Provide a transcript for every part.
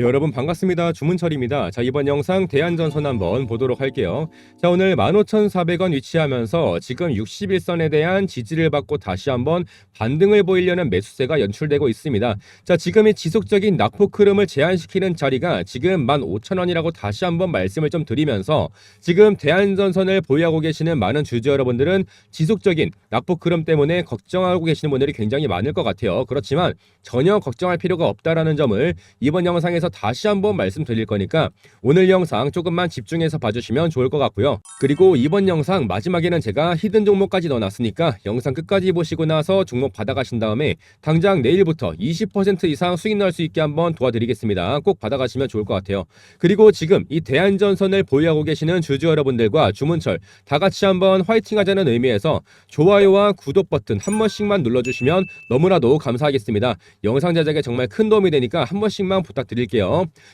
네, 여러분 반갑습니다. 주문철입니다. 자, 이번 영상 대한전선 한번 보도록 할게요. 자, 오늘 15,400원 위치하면서 지금 61선에 대한 지지를 받고 다시 한번 반등을 보이려는 매수세가 연출되고 있습니다. 자, 지금 이 지속적인 낙폭 흐름을 제한시키는 자리가 지금 15,000원이라고 다시 한번 말씀을 좀 드리면서 지금 대한전선을 보유하고 계시는 많은 주주 여러분들은 지속적인 낙폭 흐름 때문에 걱정하고 계시는 분들이 굉장히 많을 것 같아요. 그렇지만 전혀 걱정할 필요가 없다라는 점을 이번 영상에서 다시 한번 말씀드릴 거니까 오늘 영상 조금만 집중해서 봐주시면 좋을 것 같고요. 그리고 이번 영상 마지막에는 제가 히든 종목까지 넣어놨으니까 영상 끝까지 보시고 나서 종목 받아가신 다음에 당장 내일부터 20% 이상 수익 날 수 있게 한번 도와드리겠습니다. 꼭 받아가시면 좋을 것 같아요. 그리고 지금 이 대한전선을 보유하고 계시는 주주 여러분들과 주문철 다 같이 한번 화이팅 하자는 의미에서 좋아요와 구독 버튼 한 번씩만 눌러주시면 너무나도 감사하겠습니다. 영상 제작에 정말 큰 도움이 되니까 한 번씩만 부탁드릴게요.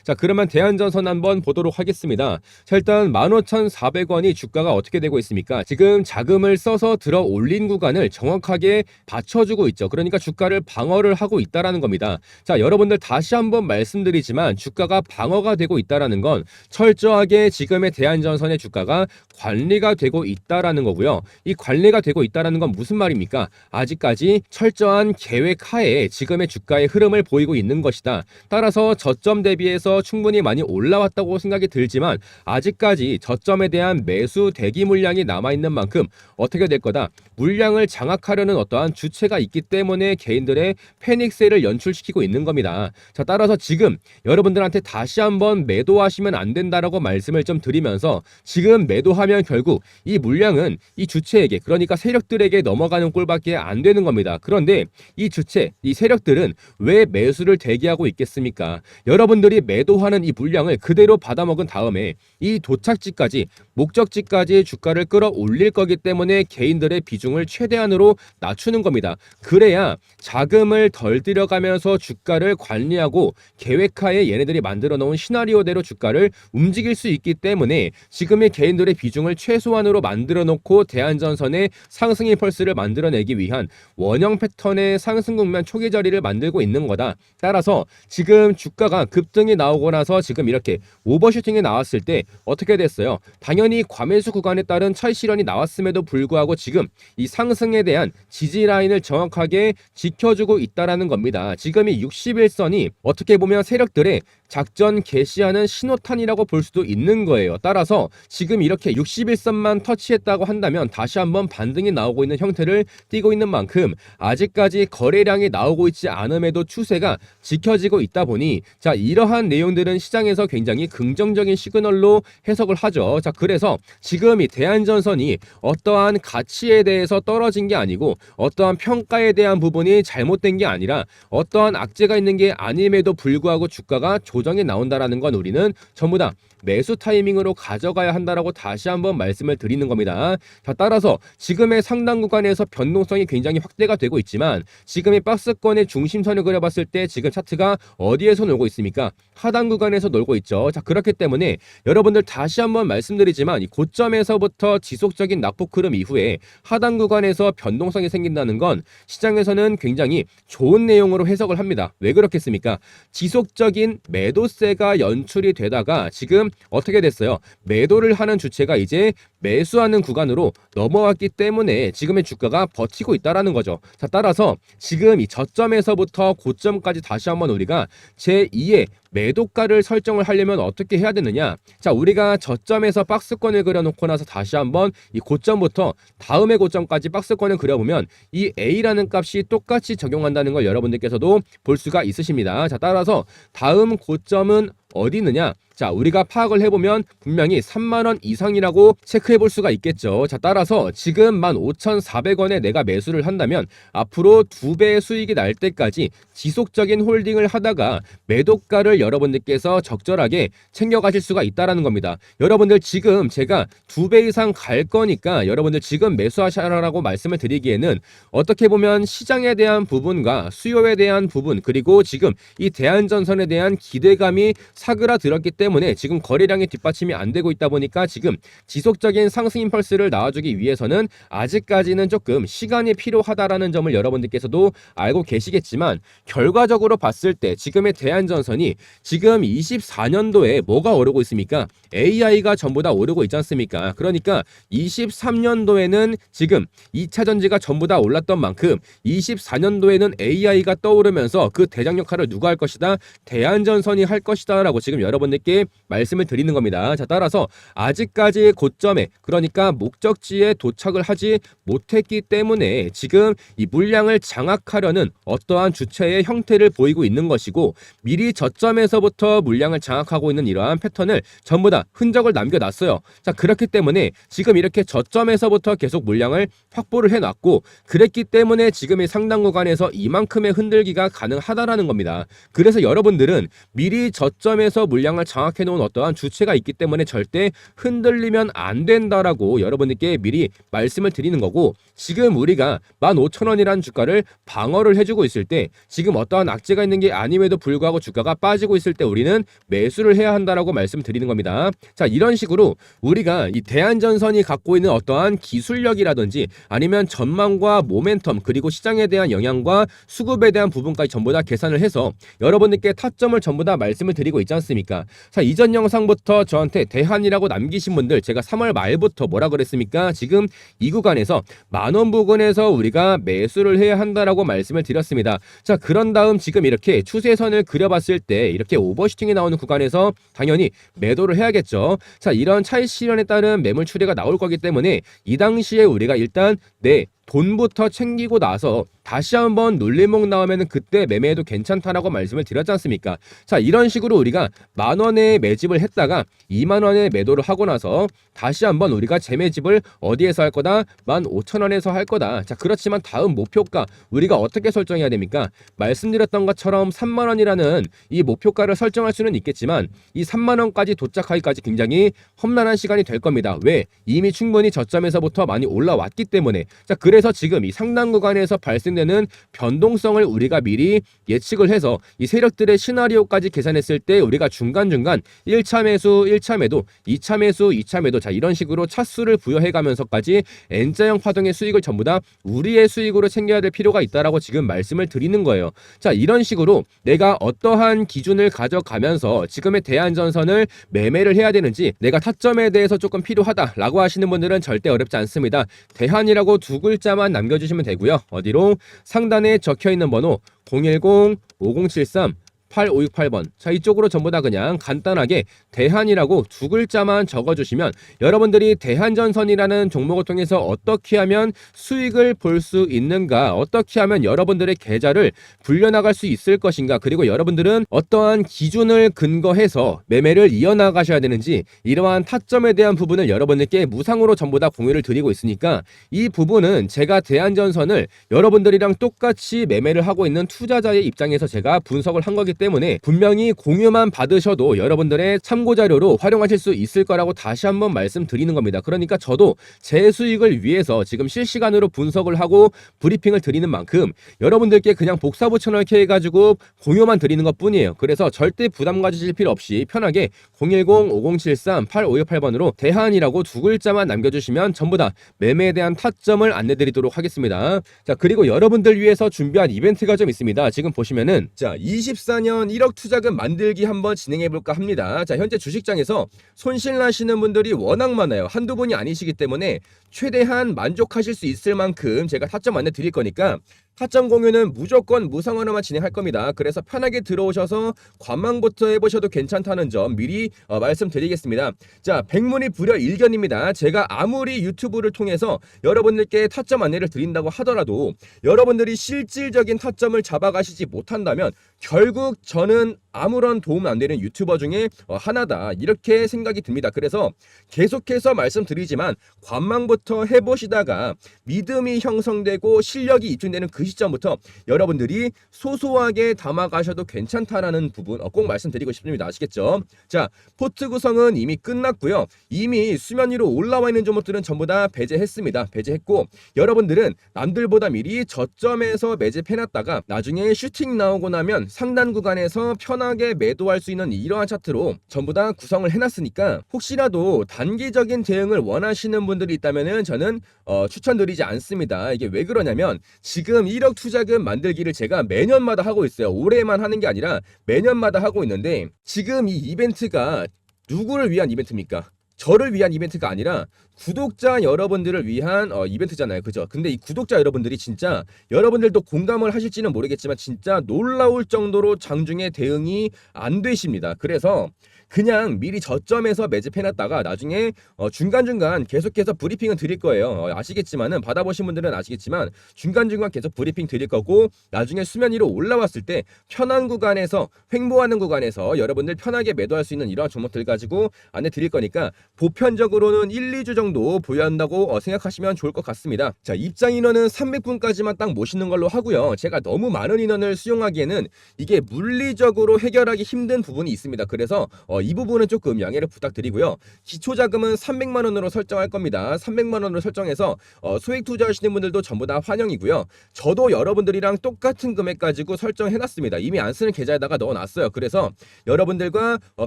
자, 그러면 대한전선 한번 보도록 하겠습니다. 자, 일단 15,400원이 주가가 어떻게 되고 있습니까? 지금 자금을 써서 들어 올린 구간을 정확하게 받쳐주고 있죠. 그러니까 주가를 방어를 하고 있다라는 겁니다. 자, 여러분들 다시 한번 말씀드리지만 주가가 방어가 되고 있다라는 건 철저하게 지금의 대한전선의 주가가 관리가 되고 있다라는 거고요. 이 관리가 되고 있다라는 건 무슨 말입니까? 아직까지 철저한 계획 하에 지금의 주가의 흐름을 보이고 있는 것이다. 따라서 저점 대비해서 충분히 많이 올라왔다고 생각이 들지만 아직까지 저점에 대한 매수 대기 물량이 남아 있는 만큼 어떻게 될 거다. 물량을 장악하려는 어떠한 주체가 있기 때문에 개인들의 패닉세를 연출시키고 있는 겁니다. 자, 따라서 지금 여러분들한테 다시 한번 매도하시면 안 된다라고 말씀을 좀 드리면서 지금 매도하면 결국 이 물량은 이 주체에게 그러니까 세력들에게 넘어가는 꼴밖에 안 되는 겁니다. 그런데 이 주체, 이 세력들은 왜 매수를 대기하고 있겠습니까? 여러분들이 매도하는 이 물량을 그대로 받아먹은 다음에 이 도착지까지 목적지까지 주가를 끌어올릴 거기 때문에 개인들의 비중을 최대한으로 낮추는 겁니다. 그래야 자금을 덜 들여가면서 주가를 관리하고 계획하에 얘네들이 만들어 놓은 시나리오대로 주가를 움직일 수 있기 때문에 지금의 개인들의 비중을 최소한으로 만들어 놓고 대한전선의 상승의 펄스를 만들어내기 위한 원형 패턴의 상승 국면 초기 자리를 만들고 있는 거다. 따라서 지금 주가가 급등이 나오고 나서 지금 이렇게 오버슈팅이 나왔을 때 어떻게 됐어요? 당연히 과매수 구간에 따른 철실현이 나왔음에도 불구하고 지금 이 상승에 대한 지지 라인을 정확하게 지켜주고 있다라는 겁니다. 지금 이 61선이 어떻게 보면 세력들의 작전 개시하는 신호탄이라고 볼 수도 있는 거예요. 따라서 지금 이렇게 61선만 터치했다고 한다면 다시 한번 반등이 나오고 있는 형태를 띠고 있는 만큼 아직까지 거래량이 나오고 있지 않음에도 추세가 지켜지고 있다 보니 자 이러한 내용들은 시장에서 굉장히 긍정적인 시그널로 해석을 하죠. 자 그래서 지금 이 대한전선이 어떠한 가치에 대해서 떨어진 게 아니고 어떠한 평가에 대한 부분이 잘못된 게 아니라 어떠한 악재가 있는 게 아님에도 불구하고 주가가 조정이 나온다라는 건 우리는 전부 다 매수 타이밍으로 가져가야 한다라고 다시 한번 말씀을 드리는 겁니다. 자, 따라서 지금의 상당 구간에서 변동성이 굉장히 확대가 되고 있지만 지금의 박스권의 중심선을 그려봤을 때 지금 차트가 어디에서 놀고 있습니까? 하단 구간에서 놀고 있죠. 자, 그렇기 때문에 여러분 들 다시 한번 말씀드리지만 이 고점에서부터 지속적인 낙폭 흐름 이후에 하단 구간에서 변동성이 생긴다는 건 시장에서는 굉장히 좋은 내용으로 해석을 합니다. 왜 그렇겠습니까? 지속적인 매도세가 연출이 되다가 지금 어떻게 됐어요? 매도를 하는 주체가 이제 매수하는 구간으로 넘어왔기 때문에 지금의 주가가 버티고 있다라는 거죠. 자, 따라서 지금 이 저점에서부터 고점까지 다시 한번 우리가 제2의 매도가를 설정을 하려면 어떻게 해야 되느냐? 자, 우리가 저점에서 박스권을 그려놓고 나서 다시 한번 이 고점부터 다음의 고점까지 박스권을 그려보면 이 A라는 값이 똑같이 적용한다는 걸 여러분들께서도 볼 수가 있으십니다. 자, 따라서 다음 고점은 어디 있느냐? 자, 우리가 파악을 해보면 분명히 3만원 이상이라고 체크해 볼 수가 있겠죠. 자, 따라서 지금 15,400원에 내가 매수를 한다면 앞으로 두 배의 수익이 날 때까지 지속적인 홀딩을 하다가 매도가를 여러분들께서 적절하게 챙겨가실 수가 있다라는 겁니다. 여러분들 지금 제가 두 배 이상 갈 거니까 여러분들 지금 매수하셔라라고 말씀을 드리기에는 어떻게 보면 시장에 대한 부분과 수요에 대한 부분 그리고 지금 이 대한전선에 대한 기대감이 사그라들었기 때문에 지금 거래량이 뒷받침이 안 되고 있다 보니까 지금 지속적인 상승 임펄스를 나와주기 위해서는 아직까지는 조금 시간이 필요하다라는 점을 여러분들께서도 알고 계시겠지만 결과적으로 봤을 때 지금의 대한전선이 지금 24년도에 뭐가 오르고 있습니까? AI가 전부 다 오르고 있지 않습니까? 그러니까 23년도에는 지금 2차 전지가 전부 다 올랐던 만큼 24년도에는 AI가 떠오르면서 그 대장 역할을 누가 할 것이다? 대한전선이 할 것이다 라고 지금 여러분들께 말씀을 드리는 겁니다. 자, 따라서 아직까지의 고점에 그러니까 목적지에 도착을 하지 못했기 때문에 지금 이 물량을 장악하려는 어떠한 주체의 형태를 보이고 있는 것이고 미리 저점에서부터 물량을 장악하고 있는 이러한 패턴을 전부 다 흔적을 남겨놨어요. 자, 그렇기 때문에 지금 이렇게 저점에서부터 계속 물량을 확보를 해놨고 그랬기 때문에 지금의 상당 구간에서 이만큼의 흔들기가 가능하다라는 겁니다. 그래서 여러분들은 미리 저점 에서 물량을 장악해 놓은 어떠한 주체가 있기 때문에 절대 흔들리면 안 된다라고 여러분들께 미리 말씀을 드리는 거고 지금 우리가 15,000원이라는 주가를 방어를 해주고 있을 때 지금 어떠한 악재가 있는 게 아님에도 불구하고 주가가 빠지고 있을 때 우리는 매수를 해야 한다라고 말씀드리는 겁니다. 자 이런 식으로 우리가 이 대한전선이 갖고 있는 어떠한 기술력이라든지 아니면 전망과 모멘텀 그리고 시장에 대한 영향과 수급에 대한 부분까지 전부 다 계산을 해서 여러분들께 타점을 전부 다 말씀을 드리고 있지 않습니까? 자 이전 영상부터 저한테 대한이라고 남기신 분들 제가 3월 말부터 뭐라 그랬습니까? 지금 이 구간에서 만원 부근에서 우리가 매수를 해야 한다라고 말씀을 드렸습니다. 자 그런 다음 지금 이렇게 추세선을 그려봤을 때 이렇게 오버슈팅이 나오는 구간에서 당연히 매도를 해야겠죠. 자 이런 차익 실현에 따른 매물 추례가 나올 거기 때문에 이 당시에 우리가 일단 네 돈부터 챙기고 나서 다시 한번 눌림목 나오면 그때 매매해도 괜찮다라고 말씀을 드렸지 않습니까? 자 이런 식으로 우리가 만 원에 매집을 했다가 2만 원에 매도를 하고 나서 다시 한번 우리가 재매집을 어디에서 할 거다? 만 5천 원에서 할 거다. 자 그렇지만 다음 목표가 우리가 어떻게 설정해야 됩니까? 말씀드렸던 것처럼 3만 원이라는 이 목표가를 설정할 수는 있겠지만 이 3만 원까지 도착하기까지 굉장히 험난한 시간이 될 겁니다. 왜? 이미 충분히 저점에서부터 많이 올라왔기 때문에 자 그래 서 지금 이 상당 구간에서 발생되는 변동성을 우리가 미리 예측을 해서 이 세력들의 시나리오까지 계산했을 때 우리가 중간중간 1차 매수, 1차 매도, 2차 매수, 2차 매도 자 이런 식으로 차수를 부여해 가면서까지 N자형 파동의 수익을 전부 다 우리의 수익으로 챙겨야 될 필요가 있다라고 지금 말씀을 드리는 거예요. 자 이런 식으로 내가 어떠한 기준을 가져가면서 지금의 대한전선을 매매를 해야 되는지 내가 타점에 대해서 조금 필요하다라고 하시는 분들은 절대 어렵지 않습니다. 대한이라고 두 글자 만 남겨주시면 되고요. 어디로 상단에 적혀 있는 번호 010 5073 8568번. 자, 이쪽으로 전부 다 그냥 간단하게 대한이라고 두 글자만 적어주시면 여러분들이 대한전선이라는 종목을 통해서 어떻게 하면 수익을 볼 수 있는가, 어떻게 하면 여러분들의 계좌를 불려나갈 수 있을 것인가, 그리고 여러분들은 어떠한 기준을 근거해서 매매를 이어나가셔야 되는지 이러한 타점에 대한 부분을 여러분들께 무상으로 전부 다 공유를 드리고 있으니까 이 부분은 제가 대한전선을 여러분들이랑 똑같이 매매를 하고 있는 투자자의 입장에서 제가 분석을 한 거기 때문에 분명히 공유만 받으셔도 여러분들의 참고 자료로 활용하실 수 있을 거라고 다시 한번 말씀드리는 겁니다. 그러니까 저도 제 수익을 위해서 지금 실시간으로 분석을 하고 브리핑을 드리는 만큼 여러분들께 그냥 복사 붙여 넣기 해가지고 공유만 드리는 것 뿐이에요. 그래서 절대 부담 가지실 필요 없이 편하게 010-5073-8568번으로 대한이라고 두 글자만 남겨주시면 전부 다 매매에 대한 타점을 안내드리도록 하겠습니다. 자 그리고 여러분들 위해서 준비한 이벤트가 좀 있습니다. 지금 보시면은 자 24년 1억 투자금 만들기 한번 진행해 볼까 합니다. 자 현재 주식장에서 손실 나시는 분들이 워낙 많아요. 한두 분이 아니시기 때문에 최대한 만족하실 수 있을 만큼 제가 타점 안내 드릴 거니까 타점 공유는 무조건 무상으로만 진행할 겁니다. 그래서 편하게 들어오셔서 관망부터 해보셔도 괜찮다는 점 미리 어, 말씀드리겠습니다. 자, 백문이 불여 일견입니다. 제가 아무리 유튜브를 통해서 여러분들께 타점 안내를 드린다고 하더라도 여러분들이 실질적인 타점을 잡아가시지 못한다면 결국 저는 아무런 도움 안 되는 유튜버 중에 어, 하나다 이렇게 생각이 듭니다. 그래서 계속해서 말씀드리지만 관망부터 지금부터 해보시다가 믿음이 형성되고 실력이 입증되는 그 시점부터 여러분들이 소소하게 담아가셔도 괜찮다라는 부분 어, 꼭 말씀드리고 싶습니다. 아시겠죠? 자, 포트 구성은 이미 끝났고요. 이미 수면 위로 올라와 있는 종목들은 전부 다 배제했습니다. 배제했고 여러분들은 남들보다 미리 저점에서 매집해놨다가 나중에 슈팅 나오고 나면 상단 구간에서 편하게 매도할 수 있는 이러한 차트로 전부 다 구성을 해놨으니까 혹시라도 단기적인 대응을 원하시는 분들이 있다면 은 저는 어, 추천드리지 않습니다. 이게 왜 그러냐면 지금 1억 투자금 만들기를 제가 매년마다 하고 있어요. 올해만 하는 게 아니라 매년마다 하고 있는데 지금 이 이벤트가 누구를 위한 이벤트입니까? 저를 위한 이벤트가 아니라 구독자 여러분들을 위한 어, 이벤트잖아요. 그죠? 근데 이 구독자 여러분들이 진짜 여러분들도 공감을 하실지는 모르겠지만 진짜 놀라울 정도로 장중에 대응이 안 되십니다. 그래서 그냥 미리 저점에서 매집해놨다가 나중에 어, 중간중간 계속해서 브리핑은 드릴 거예요. 어, 아시겠지만은 받아보신 분들은 아시겠지만 중간중간 계속 브리핑 드릴 거고 나중에 수면 위로 올라왔을 때 편한 구간에서 횡보하는 구간에서 여러분들 편하게 매도할 수 있는 이러한 종목들 가지고 안내 드릴 거니까 보편적으로는 1, 2주 정도 보유한다고 어, 생각하시면 좋을 것 같습니다. 자, 입장 인원은 300분까지만 딱 모시는 걸로 하고요. 제가 너무 많은 인원을 수용하기에는 이게 물리적으로 해결하기 힘든 부분이 있습니다. 그래서 어, 이 부분은 조금 양해를 부탁드리고요. 기초 자금은 300만 원으로 설정할 겁니다. 300만 원으로 설정해서 어, 소액 투자하시는 분들도 전부 다 환영이고요. 저도 여러분들이랑 똑같은 금액 가지고 설정해 놨습니다. 이미 안 쓰는 계좌에다가 넣어 놨어요. 그래서 여러분들과 어,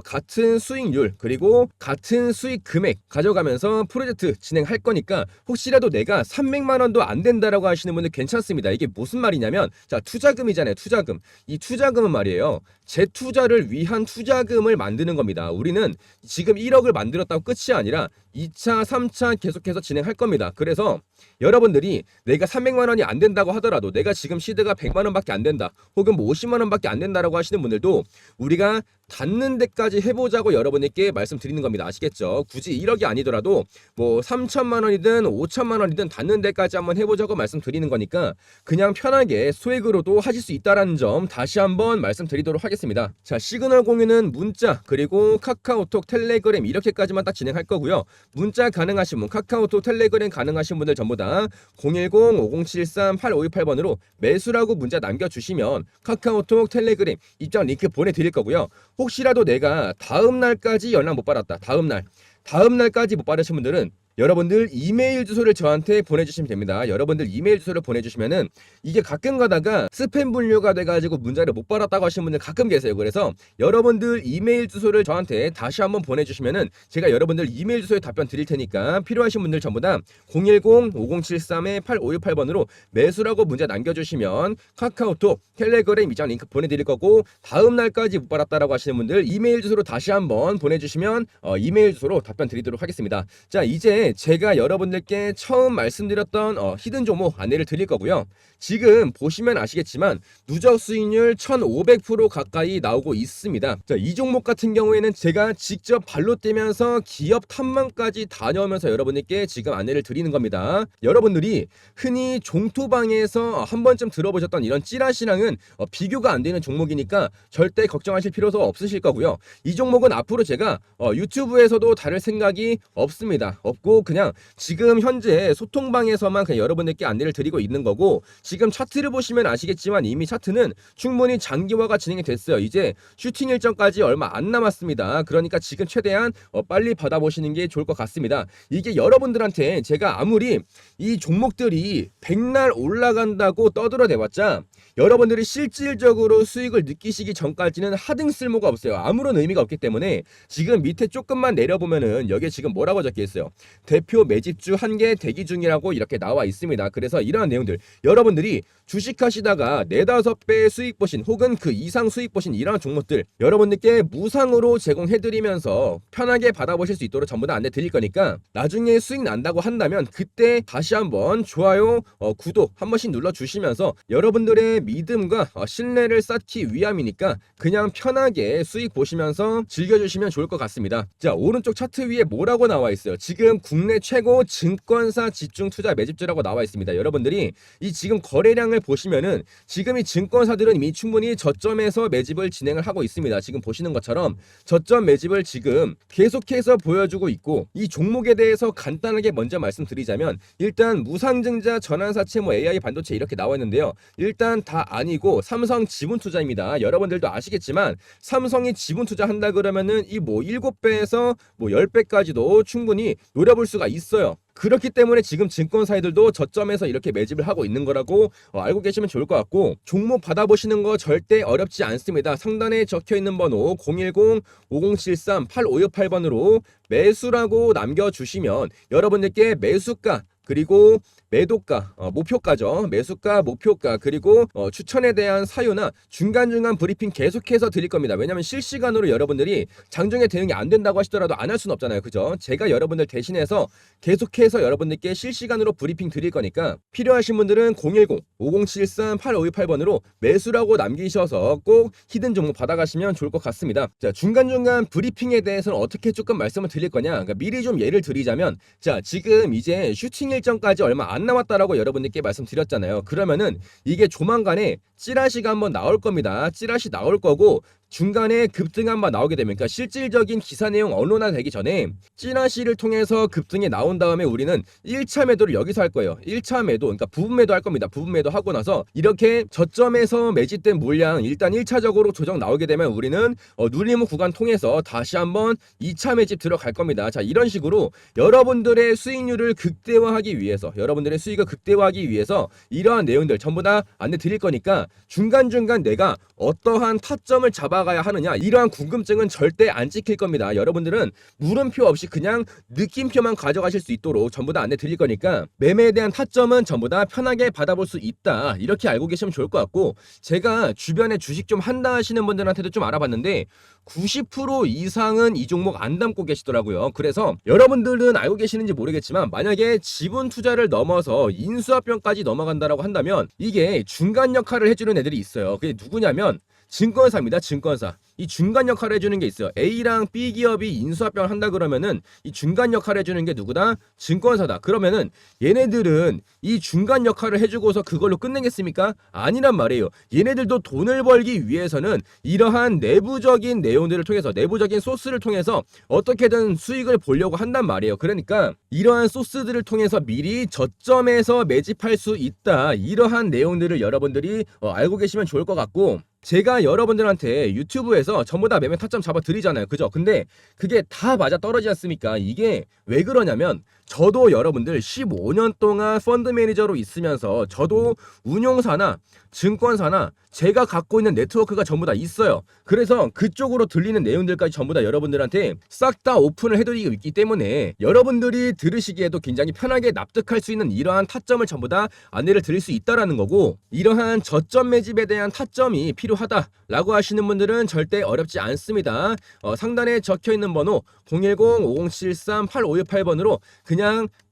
같은 수익률 그리고 같은 수익 금액 가져가면서 프로젝트 진행할 거니까 혹시라도 내가 300만 원도 안 된다라고 하시는 분들 괜찮습니다. 이게 무슨 말이냐면 자 투자금이잖아요. 투자금. 이 투자금은 말이에요. 재투자를 위한 투자금을 만드는 겁니다. 우리는 지금 1억을 만들었다고 끝이 아니라 2차, 3차 계속해서 진행할 겁니다. 그래서 여러분들이 내가 300만 원이 안 된다고 하더라도 내가 지금 시드가 100만 원밖에 안 된다. 혹은 뭐 50만 원밖에 안 된다라고 하시는 분들도 우리가 닿는 데까지 해보자고 여러분에게 말씀드리는 겁니다. 아시겠죠? 굳이 1억이 아니더라도 뭐 3천만 원이든 5천만 원이든 닿는 데까지 한번 해보자고 말씀드리는 거니까 그냥 편하게 소액으로도 하실 수 있다라는 점 다시 한번 말씀드리도록 하겠습니다. 자 시그널 공유는 문자 그리고 카카오톡 텔레그램 이렇게까지만 딱 진행할 거고요. 문자 가능하신 분 카카오톡 텔레그램 가능하신 분들 전부 다 010-5073-8528번으로 매수라고 문자 남겨주시면 카카오톡 텔레그램 입장 링크 보내드릴 거고요. 혹시라도 내가 다음 날까지 연락 못 받았다. 다음 날. 다음 날까지 못 받으신 분들은 여러분들 이메일 주소를 저한테 보내주시면 됩니다. 여러분들 이메일 주소를 보내주시면은 이게 가끔 가다가 스팸 분류가 돼가지고 문자를 못 받았다고 하시는 분들 가끔 계세요. 그래서 여러분들 이메일 주소를 저한테 다시 한번 보내주시면은 제가 여러분들 이메일 주소에 답변 드릴 테니까 필요하신 분들 전부 다 010-5073-8568번으로 매수라고 문자 남겨주시면 카카오톡, 텔레그램 이장 링크 보내드릴 거고 다음 날까지 못 받았다라고 하시는 분들 이메일 주소로 다시 한번 보내주시면 어, 이메일 주소로 답변 드리도록 하겠습니다. 자 이제 제가 여러분들께 처음 말씀드렸던 어, 히든 종목 안내를 드릴 거고요. 지금 보시면 아시겠지만 누적 수익률 1,500% 가까이 나오고 있습니다. 자, 이 종목 같은 경우에는 제가 직접 발로 뛰면서 기업 탐방까지 다녀오면서 여러분들께 지금 안내를 드리는 겁니다. 여러분들이 흔히 종토방에서 한 번쯤 들어보셨던 이런 찌라시랑은 어, 비교가 안 되는 종목이니까 절대 걱정하실 필요도 없으실 거고요. 이 종목은 앞으로 제가 어, 유튜브에서도 다룰 생각이 없습니다. 없고 그냥 지금 현재 소통방에서만 그냥 여러분들께 안내를 드리고 있는 거고 지금 차트를 보시면 아시겠지만 이미 차트는 충분히 장기화가 진행이 됐어요. 이제 슈팅 일정까지 얼마 안 남았습니다. 그러니까 지금 최대한 어, 빨리 받아보시는 게 좋을 것 같습니다. 이게 여러분들한테 제가 아무리 이 종목들이 백날 올라간다고 떠들어대봤자 여러분들이 실질적으로 수익을 느끼시기 전까지는 하등 쓸모가 없어요. 아무런 의미가 없기 때문에 지금 밑에 조금만 내려보면은 여기에 지금 뭐라고 적혀 있어요. 대표 매집주 한 개 대기 중이라고 이렇게 나와 있습니다. 그래서 이러한 내용들 여러분들이 주식하시다가 네다섯 배 수익 보신 혹은 그 이상 수익 보신 이러한 종목들 여러분들께 무상으로 제공해드리면서 편하게 받아보실 수 있도록 전부 다 안내 드릴 거니까 나중에 수익 난다고 한다면 그때 다시 한번 좋아요, 어, 구독 한 번씩 눌러주시면서 여러분들의 믿음과 어, 신뢰를 쌓기 위함이니까 그냥 편하게 수익 보시면서 즐겨주시면 좋을 것 같습니다. 자 오른쪽 차트 위에 뭐라고 나와 있어요? 지금 국내 최고 증권사 집중 투자 매집주라고 나와 있습니다. 여러분들이 이 지금 거래량을 보시면은 지금 이 증권사들은 이미 충분히 저점에서 매집을 진행을 하고 있습니다. 지금 보시는 것처럼 저점 매집을 지금 계속해서 보여주고 있고 이 종목에 대해서 간단하게 먼저 말씀드리자면 일단 무상증자 전환사채 뭐 AI 반도체 이렇게 나와 있는데요. 일단 다 아니고 삼성 지분 투자입니다. 여러분들도 아시겠지만 삼성이 지분 투자한다 그러면은 이 뭐 7배에서 뭐 10배까지도 충분히 노려볼 수가 있어요. 그렇기 때문에 지금 증권사들도 저점에서 이렇게 매집을 하고 있는 거라고 어, 알고 계시면 좋을 것 같고 종목 받아보시는 거 절대 어렵지 않습니다. 상단에 적혀 있는 번호 010-5073-8568번으로 매수라고 남겨주시면 여러분들께 매수가 그리고 매도가, 어, 목표가죠. 매수가, 목표가, 그리고 어, 추천에 대한 사유나 중간중간 브리핑 계속해서 드릴 겁니다. 왜냐하면 실시간으로 여러분들이 장중에 대응이 안 된다고 하시더라도 안 할 수는 없잖아요. 그죠? 제가 여러분들 대신해서 계속해서 여러분들께 실시간으로 브리핑 드릴 거니까 필요하신 분들은 010-5073-8528번으로 매수라고 남기셔서 꼭 히든 종목 받아가시면 좋을 것 같습니다. 자, 중간중간 브리핑에 대해서는 어떻게 조금 말씀을 드릴 거냐? 그러니까 미리 좀 예를 드리자면 자, 지금 이제 슈팅 일정까지 얼마 안 남았다라고 여러분들께 말씀드렸잖아요. 그러면은 이게 조만간에 찌라시가 한번 나올 겁니다. 찌라시 나올 거고 중간에 급등 한번 나오게 되면 그러니까 실질적인 기사 내용 언론화 되기 전에 찌라시를 통해서 급등이 나온 다음에 우리는 1차 매도를 여기서 할 거예요. 1차 매도 그러니까 부분 매도 할 겁니다. 부분 매도 하고 나서 이렇게 저점에서 매집된 물량 일단 1차적으로 조정 나오게 되면 우리는 어, 눌림 구간 통해서 다시 한번 2차 매집 들어갈 겁니다. 자 이런 식으로 여러분들의 수익률을 극대화하기 위해서 여러분들의 수익을 극대화하기 위해서 이러한 내용들 전부 다 안내 드릴 거니까 중간중간 내가 어떠한 타점을 잡아 가야 하느냐 이러한 궁금증은 절대 안 지킬 겁니다. 여러분들은 물음표 없이 그냥 느낌표만 가져가실 수 있도록 전부 다 안내 드릴 거니까 매매에 대한 타점은 전부 다 편하게 받아볼 수 있다. 이렇게 알고 계시면 좋을 것 같고 제가 주변에 주식 좀 한다 하시는 분들한테도 좀 알아봤는데 90% 이상은 이 종목 안 담고 계시더라고요. 그래서 여러분들은 알고 계시는지 모르겠지만 만약에 지분 투자를 넘어서 인수합병까지 넘어간다라고 한다면 이게 중간 역할을 해주는 애들이 있어요. 그게 누구냐면 증권사입니다. 증권사. 이 중간 역할을 해주는 게 있어요. A랑 B 기업이 인수합병을 한다 그러면은 이 중간 역할을 해주는 게 누구다? 증권사다. 그러면은 얘네들은 이 중간 역할을 해주고서 그걸로 끝내겠습니까? 아니란 말이에요. 얘네들도 돈을 벌기 위해서는 이러한 내부적인 내용들을 통해서 내부적인 소스를 통해서 어떻게든 수익을 보려고 한단 말이에요. 그러니까 이러한 소스들을 통해서 미리 저점에서 매집할 수 있다. 이러한 내용들을 여러분들이 어, 알고 계시면 좋을 것 같고 제가 여러분들한테 유튜브에서 전부 다 매매 타점 잡아 드리잖아요. 그죠? 근데 그게 다 맞아 떨어지지 않습니까? 이게 왜 그러냐면 저도 여러분들 15년 동안 펀드 매니저로 있으면서 저도 운용사나 증권사나 제가 갖고 있는 네트워크가 전부 다 있어요. 그래서 그쪽으로 들리는 내용들까지 전부 다 여러분들한테 싹 다 오픈을 해드리고 있기 때문에 여러분들이 들으시기에도 굉장히 편하게 납득할 수 있는 이러한 타점을 전부 다 안내를 드릴 수 있다라는 거고 이러한 저점 매집에 대한 타점이 필요하다라고 하시는 분들은 절대 어렵지 않습니다. 어, 상단에 적혀 있는 번호 010-5073-8568번으로 그냥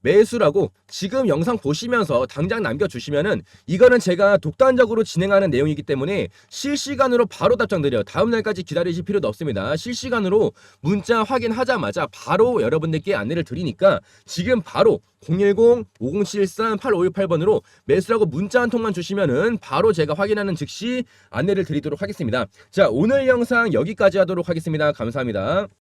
매수라고 지금 영상 보시면서 당장 남겨주시면은 이거는 제가 독단적으로 진행하는 내용이기 때문에 실시간으로 바로 답장 드려요. 다음 날까지 기다리실 필요도 없습니다. 실시간으로 문자 확인하자마자 바로 여러분들께 안내를 드리니까 지금 바로 010-5073-8518번으로 매수라고 문자 한 통만 주시면은 바로 제가 확인하는 즉시 안내를 드리도록 하겠습니다. 자, 오늘 영상 여기까지 하도록 하겠습니다. 감사합니다.